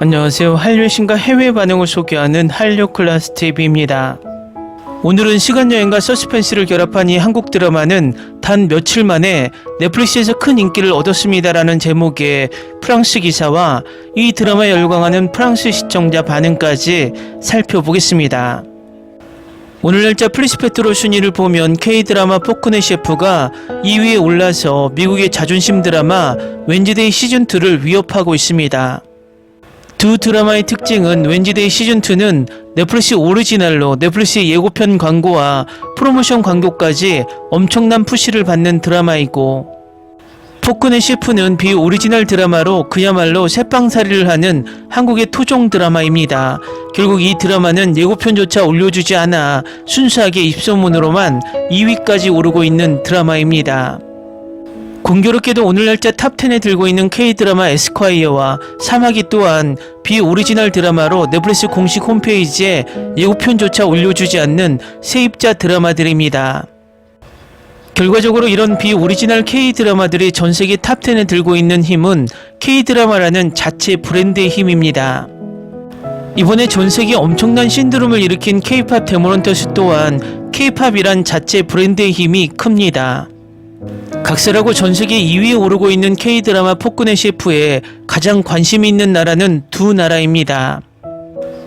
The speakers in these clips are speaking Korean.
안녕하세요. 한류의 신과 해외 반응을 소개하는 한류 클래스 TV입니다. 오늘은 시간여행과 서스펜스를 결합한 이 한국 드라마는 단 며칠 만에 넷플릭스에서 큰 인기를 얻었습니다라는 제목의 프랑스 기사와 이 드라마에 열광하는 프랑스 시청자 반응까지 살펴보겠습니다. 오늘 날짜 플리스페트로 순위를 보면 K드라마 포크네 셰프가 2위에 올라서 미국의 자존심 드라마 웬즈데이 시즌2를 위협하고 있습니다. 두 드라마의 특징은 웬지데이 시즌2는 넷플릭스 오리지널로 넷플릭스 예고편 광고와 프로모션 광고까지 엄청난 푸시를 받는 드라마이고 포크네 셰프는 비오리지널 드라마로 그야말로 새빵살이를 하는 한국의 토종 드라마입니다. 결국 이 드라마는 예고편조차 올려주지 않아 순수하게 입소문으로만 2위까지 오르고 있는 드라마입니다. 공교롭게도 오늘 날짜 탑10에 들고 있는 K드라마 에스콰이어와 사마귀 또한 비오리지널 드라마로 넷플릭스 공식 홈페이지에 예고편조차 올려주지 않는 세입자 드라마들입니다. 결과적으로 이런 비오리지널 K드라마들이 전 세계 탑10에 들고 있는 힘은 K드라마라는 자체 브랜드의 힘입니다. 이번에 전 세계 엄청난 신드롬을 일으킨 K-팝 데모런터스 또한 K-팝이란 자체 브랜드의 힘이 큽니다. 각설하고 전 세계 2위에 오르고 있는 K-드라마 폭군의 셰프에 가장 관심이 있는 나라는 두 나라입니다.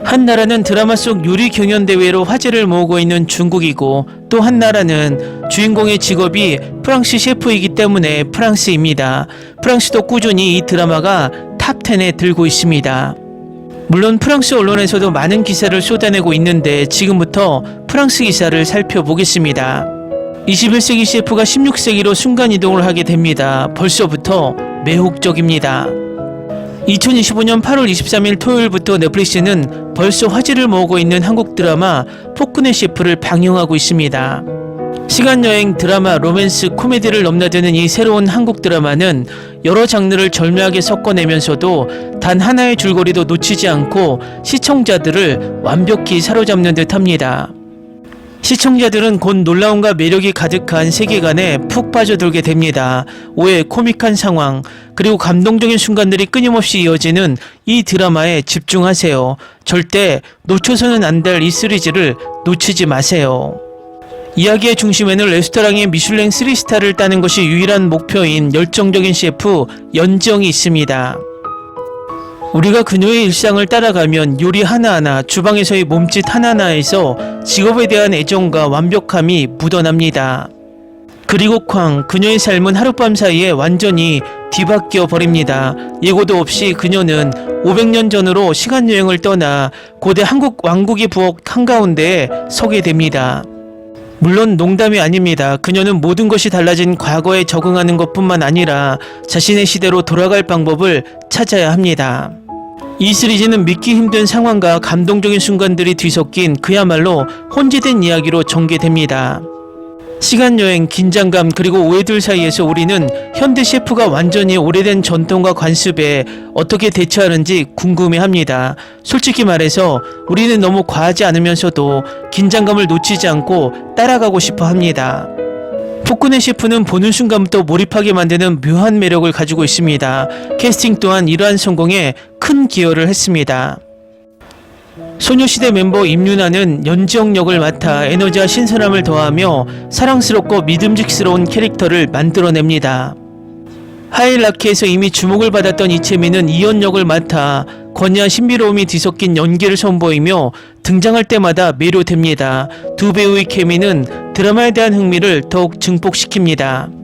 한 나라는 드라마 속 요리 경연 대회로 화제를 모으고 있는 중국이고 또 한 나라는 주인공의 직업이 프랑스 셰프이기 때문에 프랑스입니다. 프랑스도 꾸준히 이 드라마가 탑10에 들고 있습니다. 물론 프랑스 언론에서도 많은 기사를 쏟아내고 있는데 지금부터 프랑스 기사를 살펴보겠습니다. 21세기 셰프가 16세기로 순간이동을 하게 됩니다. 벌써부터 매혹적입니다. 2025년 8월 23일 토요일부터 넷플릭스는 벌써 화제를 모으고 있는 한국 드라마 포크네 셰프를 방영하고 있습니다. 시간여행, 드라마, 로맨스, 코미디를 넘나드는 이 새로운 한국 드라마는 여러 장르를 절묘하게 섞어내면서도 단 하나의 줄거리도 놓치지 않고 시청자들을 완벽히 사로잡는 듯 합니다. 시청자들은 곧 놀라움과 매력이 가득한 세계관에 푹 빠져들게 됩니다. 오해 코믹한 상황, 그리고 감동적인 순간들이 끊임없이 이어지는 이 드라마에 집중하세요. 절대 놓쳐서는 안 될 이 시리즈를 놓치지 마세요. 이야기의 중심에는 레스토랑의 미슐랭 3스타를 따는 것이 유일한 목표인 열정적인 셰프 연정이 있습니다. 우리가 그녀의 일상을 따라가면 요리 하나하나, 주방에서의 몸짓 하나하나에서 직업에 대한 애정과 완벽함이 묻어납니다. 그리고 쾅, 그녀의 삶은 하룻밤 사이에 완전히 뒤바뀌어 버립니다. 예고도 없이 그녀는 500년 전으로 시간여행을 떠나 고대 한국 왕국의 부엌 한가운데에 서게 됩니다. 물론 농담이 아닙니다. 그녀는 모든 것이 달라진 과거에 적응하는 것뿐만 아니라 자신의 시대로 돌아갈 방법을 찾아야 합니다. 이 시리즈는 믿기 힘든 상황과 감동적인 순간들이 뒤섞인 그야말로 혼재된 이야기로 전개됩니다. 시간 여행, 긴장감, 그리고 오해들 사이에서 우리는 현대 셰프가 완전히 오래된 전통과 관습에 어떻게 대처하는지 궁금해 합니다. 솔직히 말해서 우리는 너무 과하지 않으면서도 긴장감을 놓치지 않고 따라가고 싶어 합니다. 포크네 셰프는 보는 순간부터 몰입하게 만드는 묘한 매력을 가지고 있습니다. 캐스팅 또한 이러한 성공에 큰 기여를 했습니다. 소녀시대 멤버 임윤아는 연지영 역을 맡아 에너지와 신선함을 더하며 사랑스럽고 믿음직스러운 캐릭터를 만들어냅니다. 하이라키에서 이미 주목을 받았던 이채민은 이현 역을 맡아 권위와 신비로움이 뒤섞인 연기를 선보이며 등장할 때마다 매료됩니다. 두 배우의 케미는 드라마에 대한 흥미를 더욱 증폭시킵니다.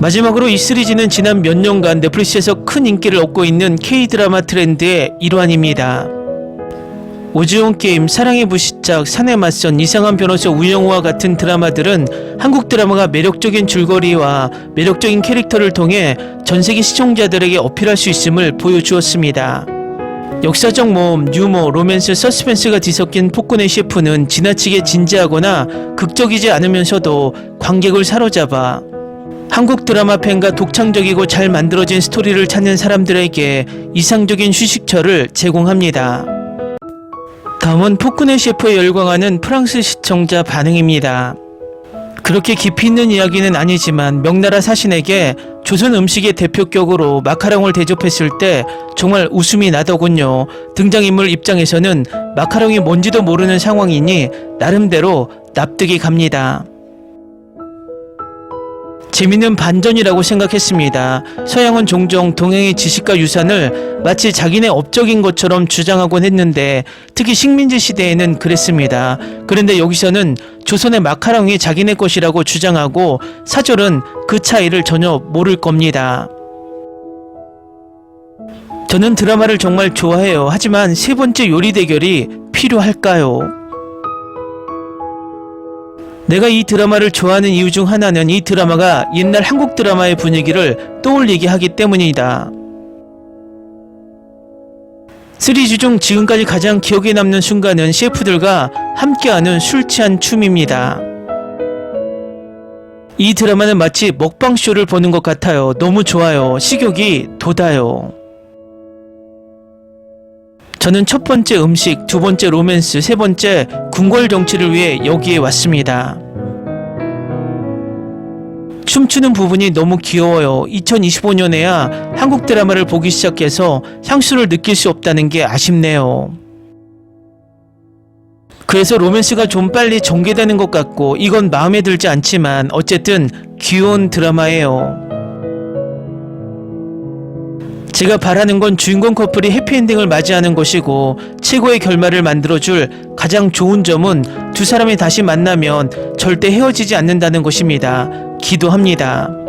마지막으로 이 시리즈는 지난 몇 년간 넷플릭스에서 큰 인기를 얻고 있는 K-드라마 트렌드의 일환입니다. 오지온 게임, 사랑의 부시작, 산에 맞선, 이상한 변호사 우영우와 같은 드라마들은 한국 드라마가 매력적인 줄거리와 매력적인 캐릭터를 통해 전 세계 시청자들에게 어필할 수 있음을 보여주었습니다. 역사적 모험, 유머, 로맨스, 서스펜스가 뒤섞인 폭군의 셰프는 지나치게 진지하거나 극적이지 않으면서도 관객을 사로잡아 한국 드라마 팬과 독창적이고 잘 만들어진 스토리를 찾는 사람들에게 이상적인 휴식처를 제공합니다. 다음은 포크네 셰프에 열광하는 프랑스 시청자 반응입니다. 그렇게 깊이 있는 이야기는 아니지만 명나라 사신에게 조선 음식의 대표격으로 마카롱을 대접했을 때 정말 웃음이 나더군요. 등장인물 입장에서는 마카롱이 뭔지도 모르는 상황이니 나름대로 납득이 갑니다. 재밌는 반전이라고 생각했습니다. 서양은 종종 동양의 지식과 유산을 마치 자기네 업적인 것처럼 주장하곤 했는데 특히 식민지 시대에는 그랬습니다. 그런데 여기서는 조선의 마카롱이 자기네 것이라고 주장하고 사절은 그 차이를 전혀 모를 겁니다. 저는 드라마를 정말 좋아해요. 하지만 세 번째 요리 대결이 필요할까요? 내가 이 드라마를 좋아하는 이유 중 하나는 이 드라마가 옛날 한국 드라마의 분위기를 떠올리게 하기 때문이다. 시리즈 중 지금까지 가장 기억에 남는 순간은 셰프들과 함께하는 술 취한 춤입니다. 이 드라마는 마치 먹방쇼를 보는 것 같아요. 너무 좋아요. 식욕이 돋아요. 저는 첫 번째 음식, 두 번째 로맨스, 세 번째 궁궐 정치를 위해 여기에 왔습니다. 춤추는 부분이 너무 귀여워요. 2025년에야 한국 드라마를 보기 시작해서 향수를 느낄 수 없다는 게 아쉽네요. 그래서 로맨스가 좀 빨리 전개되는 것 같고 이건 마음에 들지 않지만 어쨌든 귀여운 드라마예요. 제가 바라는 건 주인공 커플이 해피엔딩을 맞이하는 것이고 최고의 결말을 만들어줄 가장 좋은 점은 두 사람이 다시 만나면 절대 헤어지지 않는다는 것입니다. 기도합니다.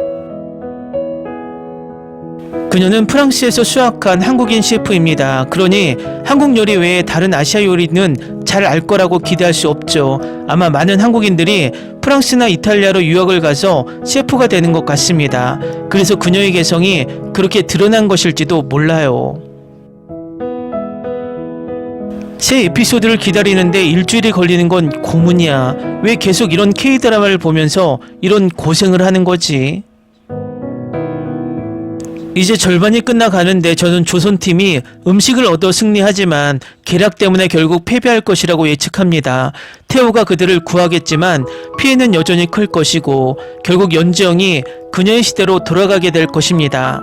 그녀는 프랑스에서 수학한 한국인 셰프입니다. 그러니 한국 요리 외에 다른 아시아 요리는 잘 알 거라고 기대할 수 없죠. 아마 많은 한국인들이 프랑스나 이탈리아로 유학을 가서 셰프가 되는 것 같습니다. 그래서 그녀의 개성이 그렇게 드러난 것일지도 몰라요. 새 에피소드를 기다리는데 일주일이 걸리는 건 고문이야. 왜 계속 이런 K-드라마를 보면서 이런 고생을 하는 거지? 이제 절반이 끝나가는데 저는 조선팀이 음식을 얻어 승리하지만 계략 때문에 결국 패배할 것이라고 예측합니다. 태호가 그들을 구하겠지만 피해는 여전히 클 것이고 결국 연지영이 그녀의 시대로 돌아가게 될 것입니다.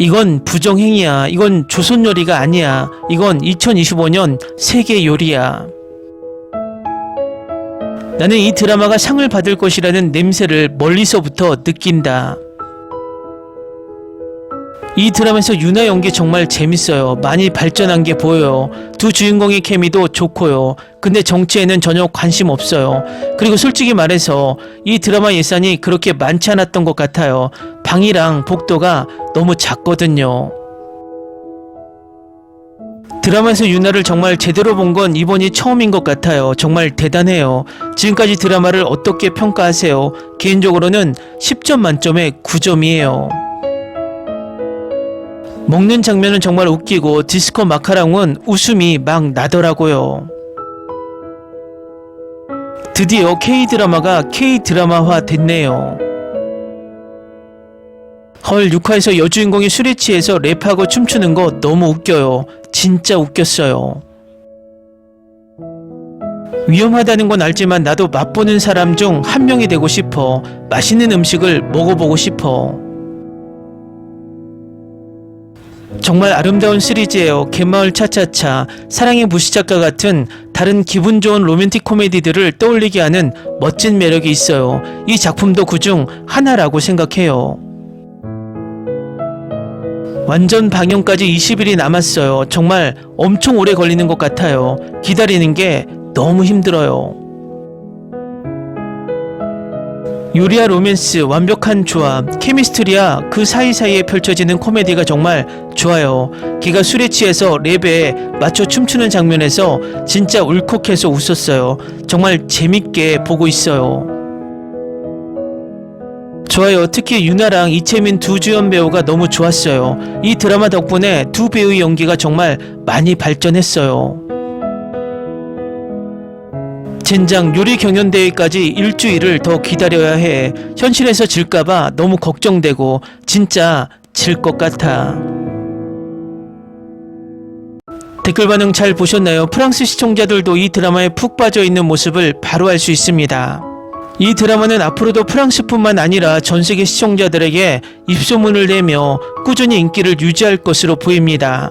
이건 부정행위야. 이건 조선 요리가 아니야. 이건 2025년 세계 요리야. 나는 이 드라마가 상을 받을 것이라는 냄새를 멀리서부터 느낀다. 이 드라마에서 유나 연기 정말 재밌어요. 많이 발전한 게 보여요. 두 주인공의 케미도 좋고요. 근데 정치에는 전혀 관심 없어요. 그리고 솔직히 말해서 이 드라마 예산이 그렇게 많지 않았던 것 같아요. 방이랑 복도가 너무 작거든요. 드라마에서 유나를 정말 제대로 본 건 이번이 처음인 것 같아요. 정말 대단해요. 지금까지 드라마를 어떻게 평가하세요? 개인적으로는 10점 만점에 9점이에요. 먹는 장면은 정말 웃기고 디스코 마카롱은 웃음이 막 나더라고요. 드디어 K-드라마가 K-드라마화 됐네요. 헐 6화에서 여주인공이 술에 취해서 랩하고 춤추는 거 너무 웃겨요. 진짜 웃겼어요. 위험하다는 건 알지만 나도 맛보는 사람 중 한 명이 되고 싶어. 맛있는 음식을 먹어보고 싶어. 정말 아름다운 시리즈예요. 갯마을 차차차, 사랑의 무시작가 같은 다른 기분 좋은 로맨틱 코미디들을 떠올리게 하는 멋진 매력이 있어요. 이 작품도 그중 하나라고 생각해요. 완전 방영까지 20일이 남았어요. 정말 엄청 오래 걸리는 것 같아요. 기다리는 게 너무 힘들어요. 요리와 로맨스, 완벽한 조합, 케미스트리와 그 사이사이에 펼쳐지는 코미디가 정말 좋아요. 걔가 술에 취해서 랩에 맞춰 춤추는 장면에서 진짜 울컥해서 웃었어요. 정말 재밌게 보고 있어요. 좋아요. 특히 유나랑 이채민 두 주연 배우가 너무 좋았어요. 이 드라마 덕분에 두 배우의 연기가 정말 많이 발전했어요. 젠장 요리 경연대회까지 일주일을 더 기다려야 해. 현실에서 질까봐 너무 걱정되고 진짜 질 것 같아. 댓글 반응 잘 보셨나요? 프랑스 시청자들도 이 드라마에 푹 빠져 있는 모습을 바로 알 수 있습니다. 이 드라마는 앞으로도 프랑스뿐만 아니라 전 세계 시청자들에게 입소문을 내며 꾸준히 인기를 유지할 것으로 보입니다.